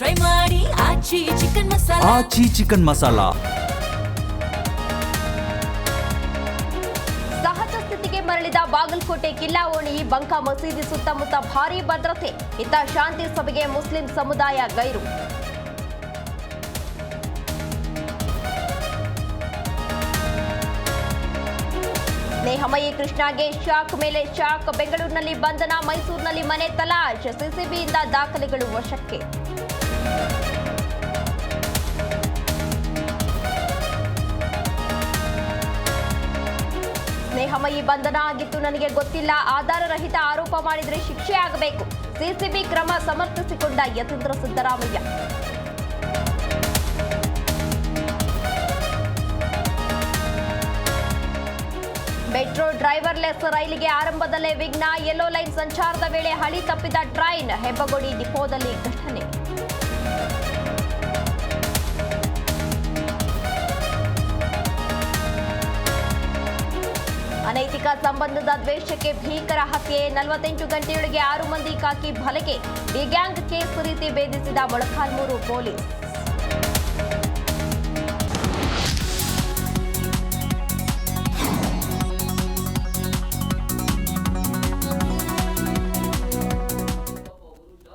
Try ಮಾಡಿ Aachi chicken masala. Aachi chicken masala. ಸಹಜ ಸ್ಥಿತಿಗೆ ಮರಳಿದ ಬಾಗಲಕೋಟೆ ಕಿಲ್ಲಾ ಓಣಿ ಬಂಕಾ ಮಸೀದಿ ಸುತ್ತಮುತ್ತ ಭಾರಿ ಭದ್ರತೆ. ಇತ್ತ ಶಾಂತಿ ಸಭೆಗೆ ಮುಸ್ಲಿಂ ಸಮುದಾಯ ಗೈರು. ನೇಹಮಯಿ ಕೃಷ್ಣಗೆ ಶಾಕ್ ಮೇಲೆ ಶಾಕ್. ಬೆಂಗಳೂರಿನಲ್ಲಿ ಬಂಧನ ಮೈಸೂರಿನಲ್ಲಿ ಮನೆ ತಲಾಶ್. ಸಿಸಿಬಿಯಿಂದ ದಾಖಲೆಗಳು ವಶಕ್ಕೆ. ಸ್ನೇಹಮಯಿ ಬಂಧನ ಆಗಿತ್ತು ನನಗೆ ಗೊತ್ತಿಲ್ಲ. ಆಧಾರ ರಹಿತ ಆರೋಪ ಮಾಡಿದರೆ ಶಿಕ್ಷೆ ಆಗಬೇಕು. ಸಿಸಿಬಿ ಕ್ರಮ ಸಮರ್ಥಿಸಿಕೊಂಡ ಯತೀಂದ್ರ ಸಿದ್ದರಾಮಯ್ಯ. ಮೆಟ್ರೋ ಡ್ರೈವರ್ಲೆಸ್ ರೈಲಿಗೆ ಆರಂಭದಲ್ಲೇ ವಿಘ್ನ ಯೆಲ್ಲೋ ಲೈನ್ ಸಂಚಾರದ ವೇಳೆ ಹಳಿ ತಪ್ಪಿದ ಟ್ರೈನ್, ಹೆಬ್ಬಗೋಡಿ ಡಿಪೋದಲ್ಲಿ ಘಟನೆ. ಅನೈತಿಕ ಸಂಬಂಧದ ದ್ವೇಷಕ್ಕೆ ಭೀಕರ ಹತ್ಯೆ, ನಲವತ್ತೆಂಟು ಗಂಟೆಯೊಳಗೆ ಆರು ಮಂದಿ ಕಾಕಿ ಬಲೆಗೆ ಡಿ ಗ್ಯಾಂಗ್ ಕೇಸ್ ರೀತಿ ಭೇದಿಸಿದ ಮೊಳಕಾಲ್ಮೂರು ಪೊಲೀಸ್.